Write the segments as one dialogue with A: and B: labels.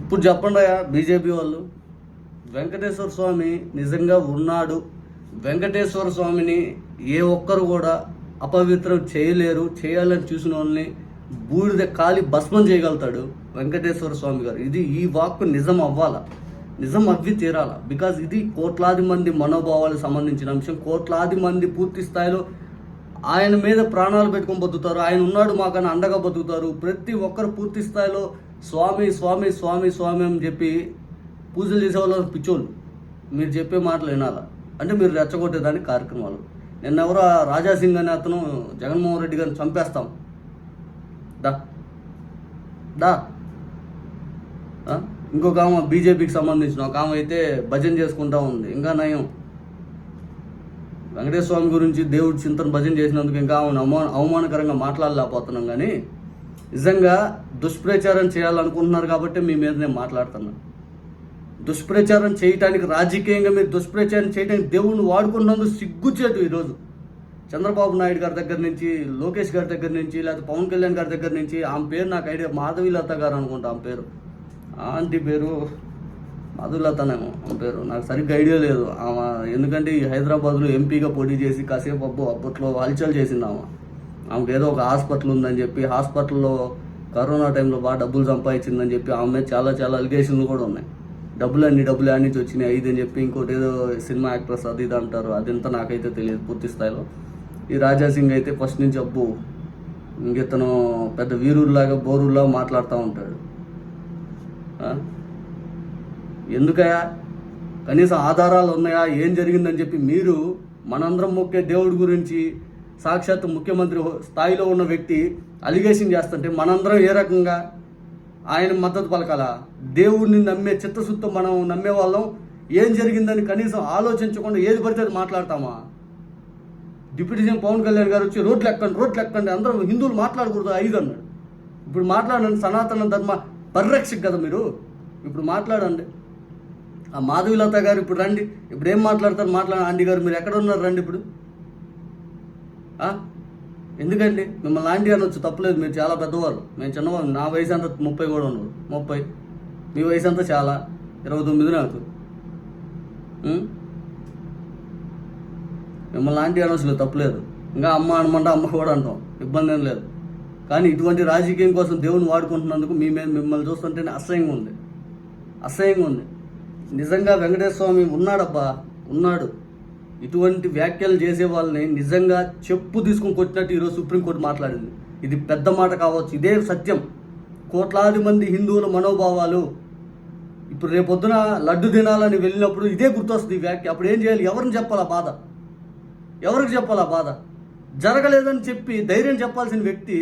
A: ఇప్పుడు చెప్పండి బీజేపీ వాళ్ళు వెంకటేశ్వర స్వామి నిజంగా ఉన్నాడు వెంకటేశ్వర స్వామిని ఏ ఒక్కరు కూడా అపవిత్రం చేయలేరు చేయాలని చూసిన వాళ్ళని బూడిద కాలి భస్మం చేయగలుగుతాడు వెంకటేశ్వర స్వామి గారు. ఇది ఈ వాక్కు నిజం అవ్వాలా? నిజం అవ్వి తీరాల? బికాజ్ ఇది కోట్లాది మంది మనోభావాలకు సంబంధించిన అంశం. కోట్లాది మంది పూర్తి స్థాయిలో ఆయన మీద ప్రాణాలు పెట్టుకొని బతుకుతారు. ఆయన ఉన్నాడు మాకని అండగా బతుకుతారు. ప్రతి ఒక్కరు పూర్తి స్థాయిలో స్వామి స్వామి స్వామి స్వామి అని చెప్పి పూజలు చేసేవాళ్ళు పిచ్చోళ్ళు. మీరు చెప్పే మాటలు వినాలా? అంటే మీరు రెచ్చగొట్టేదానికి కార్యక్రమాలు. నిన్న ఎవరో ఆ రాజాసింగ్ అనే అతను జగన్మోహన్ రెడ్డి గారిని చంపేస్తాం. దా. దా. ఇంకొక ఆమె బీజేపీకి సంబంధించిన ఒక ఆమె అయితే భజన చేసుకుంటా ఉంది. ఇంకా నయం. వెంకటేశ్వర స్వామి గురించి దేవుడి చింతన భజన చేసినందుకు ఇంకా ఆమెను అవమాన అవమానకరంగా మాట్లాడలేకపోతున్నాం కానీ నిజంగా దుష్ప్రచారం చేయాలనుకుంటున్నారు కాబట్టి మీ మీద నేను మాట్లాడుతున్నా. దుష్ప్రచారం చేయటానికి రాజకీయంగా మీరు దుష్ప్రచారం చేయడానికి దేవుణ్ణి వాడుకున్నందుకు సిగ్గుచేటు ఈరోజు. చంద్రబాబు నాయుడు గారి దగ్గర నుంచి లోకేష్ గారి దగ్గర నుంచి లేకపోతే పవన్ కళ్యాణ్ గారి దగ్గర నుంచి ఆమె పేరు నాకు ఐడియా మాధవీలత గారు అనుకుంటా ఆమె పేరు. ఆంటీ పేరు మధులతనేమో ఆమె పేరు. నాకు సరిగ్గా ఐడియా లేదు. ఆమె ఎందుకంటే ఈ హైదరాబాద్లో ఎంపీగా పోటీ చేసి కాసేపు అబ్బో అప్పట్లో హల్చల్ చేసింది ఆమె. ఆమెకు ఏదో ఒక హాస్పిటల్ ఉందని చెప్పి హాస్పిటల్లో కరోనా టైంలో బాగా డబ్బులు సంపాదించిందని చెప్పి ఆమె మీద చాలా చాలా అలిగేషన్లు కూడా ఉన్నాయి. డబ్బులు అన్ని డబ్బులు అన్ని నుంచి వచ్చినాయి ఐదు అని చెప్పి ఇంకోటి ఏదో సినిమా యాక్ట్రెస్ అది ఇది అంటారు. అదంతా నాకైతే తెలియదు పూర్తి స్థాయిలో. ఈ రాజా సింగ్ అయితే ఫస్ట్ నుంచి అబ్బు ఇంకెతను పెద్ద వీరుల్లాగా బోరుల్లాగా మాట్లాడుతూ ఉంటాడు. ఎందుకయా కనీసం ఆధారాలు ఉన్నాయా? ఏం జరిగిందని చెప్పి మీరు మనందరం మొక్కే దేవుడి గురించి సాక్షాత్ ముఖ్యమంత్రి స్థాయిలో ఉన్న వ్యక్తి అలిగేషన్ చేస్తుంటే మనందరం ఏ రకంగా ఆయన మద్దతు పలకాల? దేవుడిని నమ్మే చిత్తశుద్ధి మనం నమ్మే వాళ్ళం ఏం జరిగిందని కనీసం ఆలోచించకుండా ఏది పడితే అది మాట్లాడతామా? డిప్యూటీ సీఎం పవన్ కళ్యాణ్ గారు వచ్చి రోడ్లు ఎక్కండి రోడ్లు ఎక్కండి అందరం హిందువులు మాట్లాడకూడదు ఐదు అన్నాడు. ఇప్పుడు మాట్లాడండి సనాతన ధర్మ పరిరక్షక కదా మీరు? ఇప్పుడు మాట్లాడండి. ఆ మాధవిలత గారు ఇప్పుడు రండి. ఇప్పుడు ఏం మాట్లాడతారు మాట్లాడండి. ఆంటీ గారు మీరు ఎక్కడ ఉన్నారు? రండి ఇప్పుడు. ఎందుకండి? మిమ్మల్ని ఆంటీ అనొచ్చు తప్పలేదు మీరు చాలా పెద్దవాళ్ళు. మేము చిన్నవాళ్ళు నా వయసు అంతా ముప్పై కూడా ఉన్నారు ముప్పై. మీ వయసు అంతా చాలా. ఇరవై తొమ్మిది నాకు. మిమ్మల్ని మిమ్మల్ని ఆంటీ అనవసరం తప్పలేదు. ఇంకా అమ్మ అనమంటే అమ్మ కూడా అంటాం. ఇబ్బంది ఏం లేదు. కానీ ఇటువంటి రాజకీయం కోసం దేవుని వాడుకుంటున్నందుకు మీ మీద మిమ్మల్ని చూస్తుంటేనే అసహ్యంగా ఉంది. అసహ్యంగా ఉంది. నిజంగా వెంకటేశ్వర స్వామి ఉన్నాడబ్బా. ఉన్నాడు. ఇటువంటి వ్యాఖ్యలు చేసే వాళ్ళని నిజంగా చెప్పు తీసుకుని కొట్టినట్టు ఈరోజు సుప్రీంకోర్టు మాట్లాడింది. ఇది పెద్ద మాట కావచ్చు ఇదే సత్యం. కోట్లాది మంది హిందువుల మనోభావాలు ఇప్పుడు రేపొద్దున లడ్డు తినాలని వెళ్ళినప్పుడు ఇదే గుర్తొస్తుంది ఈ వ్యాఖ్య. అప్పుడు ఏం చేయాలి? ఎవరిని చెప్పాలా బాధ? ఎవరికి చెప్పాలా బాధ? జరగలేదని చెప్పి ధైర్యం చెప్పాల్సిన వ్యక్తి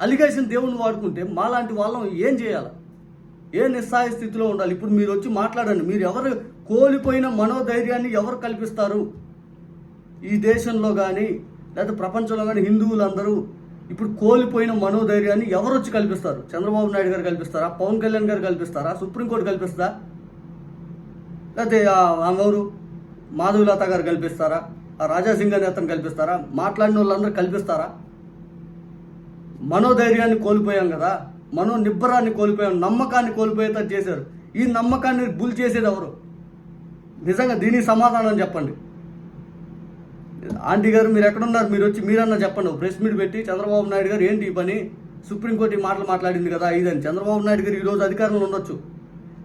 A: అలిగేషన్ దేవుని వాడుకుంటే మాలాంటి వాళ్ళం ఏం చేయాలి? ఏ నిస్సాయ స్థితిలో ఉండాలి? ఇప్పుడు మీరు వచ్చి మాట్లాడండి. మీరు ఎవరు కోల్పోయిన మనోధైర్యాన్ని ఎవరు కల్పిస్తారు? ఈ దేశంలో కానీ లేదా ప్రపంచంలో కానీ హిందువులందరూ ఇప్పుడు కోల్పోయిన మనోధైర్యాన్ని ఎవరు వచ్చి కల్పిస్తారు? చంద్రబాబు నాయుడు గారు కల్పిస్తారా? పవన్ కళ్యాణ్ గారు కల్పిస్తారా? సుప్రీంకోర్టు కల్పిస్తుందా? లేకపోతే ఆ- ఆమె మాధవీలత గారు కల్పిస్తారా? ఆ రాజాసింగ్ అనే అతను కల్పిస్తారా? మాట్లాడిన వాళ్ళందరూ కల్పిస్తారా? మనోధైర్యాన్ని కోల్పోయాం కదా. మనో నిబ్బరాన్ని కోల్పోయాం నమ్మకాన్ని కోల్పోయేటట్టు చేశారు. ఈ నమ్మకాన్ని బుల్ చేసేది ఎవరు? నిజంగా దీనికి సమాధానం చెప్పండి. ఆంటీ గారు మీరు ఎక్కడున్నారు? మీరు వచ్చి మీరన్నా చెప్పండి. ప్రెస్ మీట్ పెట్టి చంద్రబాబు నాయుడు గారు ఏంటి ఈ పని? సుప్రీంకోర్టు ఈ మాటలు మాట్లాడింది కదా ఇదని. చంద్రబాబు నాయుడు గారు ఈరోజు అధికారంలో ఉండొచ్చు.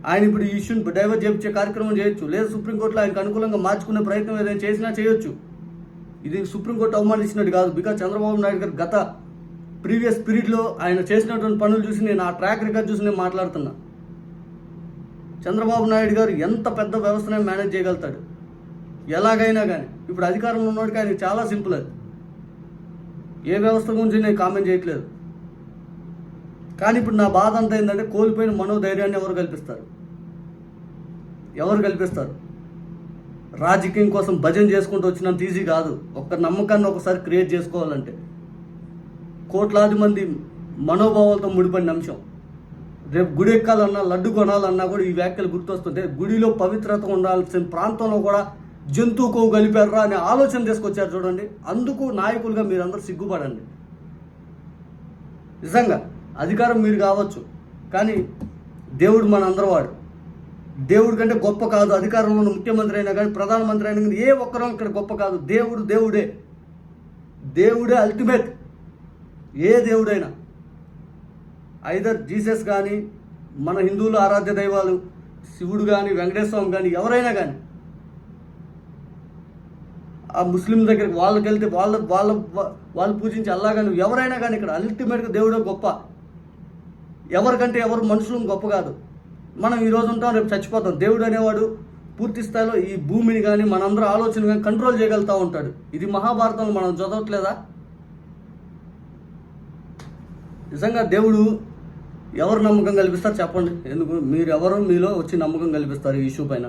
A: ఆయన ఇప్పుడు ఈ ఇష్యూని డైవర్ట్ చేయించే కార్యక్రమం చేయొచ్చు. లేదా సుప్రీంకోర్టులో ఆయనకు అనుకూలంగా మార్చుకునే ప్రయత్నం ఏదైనా చేసినా చేయొచ్చు. ఇది సుప్రీంకోర్టు అవమానించినట్టు కాదు. బికాజ్ చంద్రబాబు నాయుడు గారు గత ప్రీవియస్ పీరియడ్లో ఆయన చేసినటువంటి పనులు చూసి నేను ఆ ట్రాక్ రికార్డ్ చూసి నేను మాట్లాడుతున్నా. చంద్రబాబు నాయుడు గారు ఎంత పెద్ద వ్యవస్థనే మేనేజ్ చేయగలుగుతాడు? ఎలాగైనా కానీ ఇప్పుడు అధికారంలో ఉన్నవాడికి కానీ చాలా సింపుల్ అది. ఏ వ్యవస్థ గురించి నేను కామెంట్ చేయట్లేదు. కానీ ఇప్పుడు నా బాధ అంతా ఏంటంటే కోల్పోయిన మనోధైర్యాన్ని ఎవరు కల్పిస్తారు? ఎవరు కల్పిస్తారు? రాజకీయం కోసం భజన చేసుకుంటూ వచ్చినంత ఈజీ కాదు. ఒక్క నమ్మకాన్ని ఒకసారి క్రియేట్ చేసుకోవాలంటే. కోట్లాది మంది మనోభావాలతో ముడిపడిన అంశం. రేపు గుడి ఎక్కాలన్నా లడ్డు కొనాలన్నా కూడా ఈ వ్యాఖ్యలు గుర్తొస్తుంటే గుడిలో పవిత్రత ఉండాల్సిన ప్రాంతంలో కూడా జంతువుకు కొవ్వు కలిపారా అనే ఆలోచన తీసుకొచ్చారు చూడండి. అందుకు నాయకులుగా మీరందరూ సిగ్గుపడండి. నిజంగా అధికారం మీరు కావచ్చు కానీ దేవుడు మన వాడు. దేవుడి కంటే గొప్ప కాదు అధికారంలో ఉన్న ముఖ్యమంత్రి అయినా కానీ ప్రధానమంత్రి అయినా కానీ ఏ ఒక్కరూ ఇక్కడ గొప్ప కాదు. దేవుడు దేవుడే. దేవుడే అల్టిమేట్ ఏ దేవుడైనా ఐదర్ జీసస్ కానీ మన హిందువుల ఆరాధ్య దైవాలు శివుడు కానీ వెంకటేశ్వర కానీ ఎవరైనా కానీ ఆ ముస్లిం దగ్గరికి వాళ్ళకి వెళ్తే వాళ్ళ వాళ్ళ వాళ్ళు పూజించి అల్లా కానీ ఎవరైనా కానీ ఇక్కడ అల్టిమేట్గా దేవుడే గొప్ప. ఎవరికంటే ఎవరు మనుషులు గొప్ప కాదు. మనం ఈ ఉంటాం రేపు చచ్చిపోతాం. దేవుడు అనేవాడు పూర్తి స్థాయిలో ఈ భూమిని కానీ మనందరూ ఆలోచన కానీ కంట్రోల్ చేయగలుగుతూ ఉంటాడు. ఇది మహాభారతంలో మనం చదవట్లేదా? నిజంగా దేవుడు ఎవరు నమ్మకం కల్పిస్తారు చెప్పండి. ఎందుకు? మీరు ఎవరు మీలో వచ్చి నమ్మకం కల్పిస్తారు ఈ ఇష్యూ పైన.